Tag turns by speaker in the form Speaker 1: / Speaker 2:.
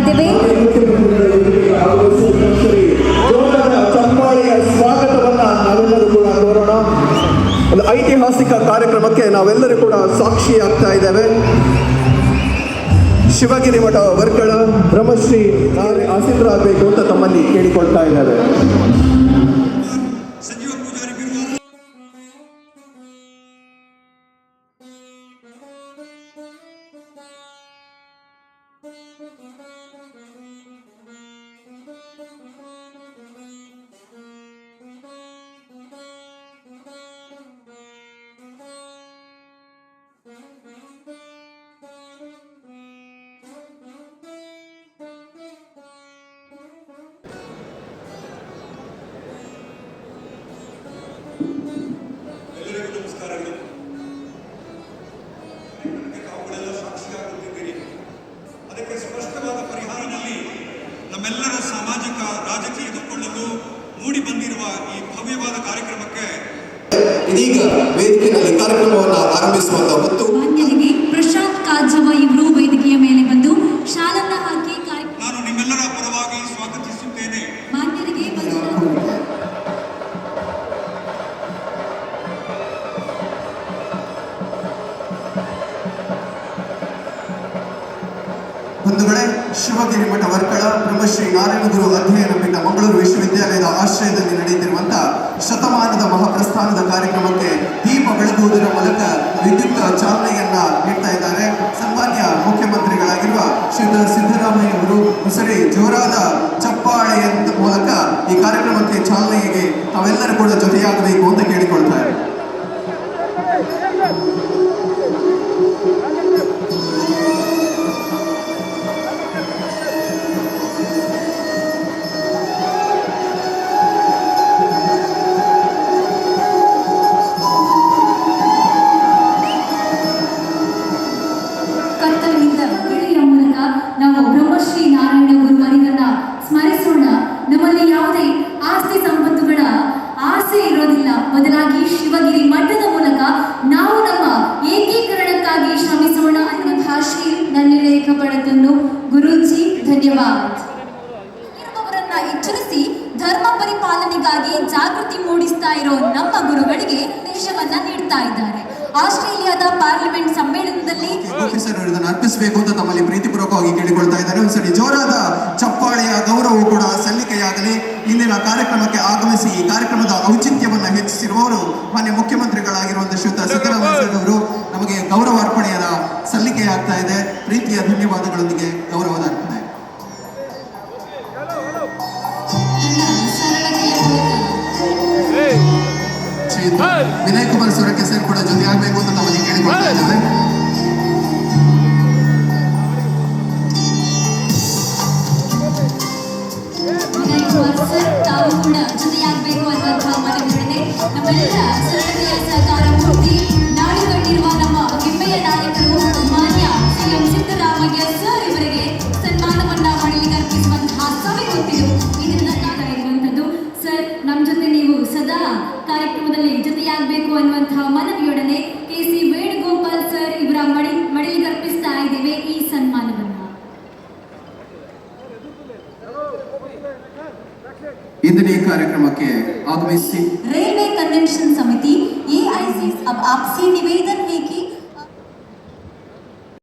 Speaker 1: ಇದ್ದೇವೆ ಒಂದು ಐತಿಹಾಸಿಕ ಕಾರ್ಯಕ್ರಮಕ್ಕೆ ನಾವೆಲ್ಲರೂ ಕೂಡ ಸಾಕ್ಷಿ ಆಗ್ತಾ ಇದ್ದೇವೆ. ಶಿವಗಿರಿ ಮಠ ವರ್ಕಳ ಬ್ರಹ್ಮಶ್ರೀ ಆಸೀನರಾಗಬೇಕು ಅಂತ ತಮ್ಮಲ್ಲಿ ಕೇಳಿಕೊಳ್ತಾ
Speaker 2: ಇದ್ದಾರೆ ಎಲ್ಲರಿಗೂ ನಮಸ್ಕಾರಗಳು. ಕಾರ್ಯಕ್ರಮಕ್ಕೆ ತಾವುಗಳೆಲ್ಲ ಸಾಕ್ಷಿಯಾಗುತ್ತಿದ್ದೀರಿ ಅದಕ್ಕೆ ಸ್ಪಷ್ಟವಾದ ಪರಿಹಾರದಲ್ಲಿ ನಮ್ಮೆಲ್ಲರ ಸಾಮಾಜಿಕ ರಾಜಕೀಯದುಕೊಳ್ಳಲು ಮೂಡಿ ಬಂದಿರುವ ಈ ಭವ್ಯವಾದ ಕಾರ್ಯಕ್ರಮಕ್ಕೆ
Speaker 3: ಇದೀಗ ವೇದಿಕೆಯಲ್ಲಿ ಕಾರ್ಯಕ್ರಮವನ್ನು ಆರಂಭಿಸುವಂತಹ ಹೊತ್ತು
Speaker 4: ಮಾನ್ಯರಿಗೆ ಪ್ರಶಾಂತ್ ಕಾಜವ ಇವರು
Speaker 3: ಬಂಧುಗಳೇ ಶಿವಗಿರಿ ಮಠ ವರ್ಕಳ ಬ್ರಹ್ಮಶ್ರೀ ನಾರಾಯಣ ಗುರು ಅಧ್ಯಯನ ಪೀಠ ಮಂಗಳೂರು ವಿಶ್ವವಿದ್ಯಾಲಯದ ಆಶ್ರಯದಲ್ಲಿ ನಡೆಯುತ್ತಿರುವಂತಹ ಶತಮಾನದ ಮಹಾಪ್ರಸ್ಥಾನದ ಕಾರ್ಯಕ್ರಮಕ್ಕೆ ದೀಪ ಬೆಳಗುವುದರ ಮೂಲಕ ವಿದ್ಯುತ್ ಚಾಲನೆಯನ್ನ ನೀಡ್ತಾ ಇದ್ದಾರೆ. ಸನ್ಮಾನ್ಯ ಮುಖ್ಯಮಂತ್ರಿಗಳಾಗಿರುವ ಶ್ರೀ ಸಿದ್ದರಾಮಯ್ಯ ಅವರು ಸರಿ ಜೋರಾದ ಚಪ್ಪಾಳೆಯ ಮೂಲಕ ಈ ಕಾರ್ಯಕ್ರಮಕ್ಕೆ ಚಾಲನೆಗೆ ತಾವೆಲ್ಲರೂ ಕೂಡ ಜೊತೆಯಾಗಬೇಕು ಅಂತ ಕೇಳಿಕೊಳ್ತಾರೆ
Speaker 4: ಪರಿಪಾಲನೆಗಾಗಿ ಜಾಗೃತಿ ಮೂಡಿಸ್ತಾ ಇರೋ ನಮ್ಮ ಗುರುಗಳಿಗೆ ದೇಶವನ್ನ ನೀಡ್ತಾ ಇದ್ದಾರೆ. ಆಸ್ಟ್ರೇಲಿಯಾದ ಪಾರ್ಲಿಮೆಂಟ್ ಸಮ್ಮೇಳನದಲ್ಲಿ
Speaker 3: ಅರ್ಪಿಸಬೇಕು ಅಂತ ತಮ್ಮಲ್ಲಿ ಪ್ರೀತಿಪೂರ್ವಕವಾಗಿ ಕೇಳಿಕೊಳ್ತಾ ಇದ್ದಾರೆ. ಒಂದ್ಸರಿ ಜೋರಾದ ಚಪ್ಪಾಳೆಯ ಗೌರವವು ಕೂಡ ಸಲ್ಲಿಕೆಯಾಗಲಿ. ಇಂದಿನ ಕಾರ್ಯಕ್ರಮಕ್ಕೆ ಆಗಮಿಸಿ ಈ ಕಾರ್ಯಕ್ರಮದ ಔಚಿತ್ಯವನ್ನ ಹೆಚ್ಚಿಸಿರುವವರು ಮಾನ್ಯ ವಿನಯ್ ಕುಮಾರ್ ಸೊರಕೆ ಸರ್ ಕೂಡ ಜೊತೆಯಾಗಬೇಕು ಅಂತ ತಮ್ಮಲ್ಲಿ ಕೇಳಿಕೊಳ್ತಾ ಇದ್ದೇವೆ
Speaker 4: ವಿನಯ್ ಕುಮಾರ್ ಸರ್ ತಾವು ಕೂಡ ಜೊತೆಯಾಗಬೇಕು ಅನ್ನುವಂತಹ ಮನವಿಯೊಡನೆ ನಮ್ಮೆಲ್ಲ ಸರಳತೆಯ ಸಹಕಾರ ಮೂರ್ತಿ ಕಾರ್ಯಕ್ರಮದಲ್ಲಿ ಜೊತೆಯಾಗಬೇಕು ಅನ್ನುವಂತಹ ಮನವಿಯೊಡನೆ ಕೆ ಸಿ ವೇಣುಗೋಪಾಲ್ ಸರ್ ಇವರ ಮಡಿ ಮಡಿಲಿಗೆ ಅರ್ಪಿಸ್ತಾ ಇದ್ದೇವೆ ಈ ಸನ್ಮಾನವನ್ನ
Speaker 3: ಇಂದಿನ ಈ ಕಾರ್ಯಕ್ರಮಕ್ಕೆ ಆಗಮಿಸಿ
Speaker 4: रेलवे कन्वेंशन समिति एआईसी अब आपसे निवेदन है कि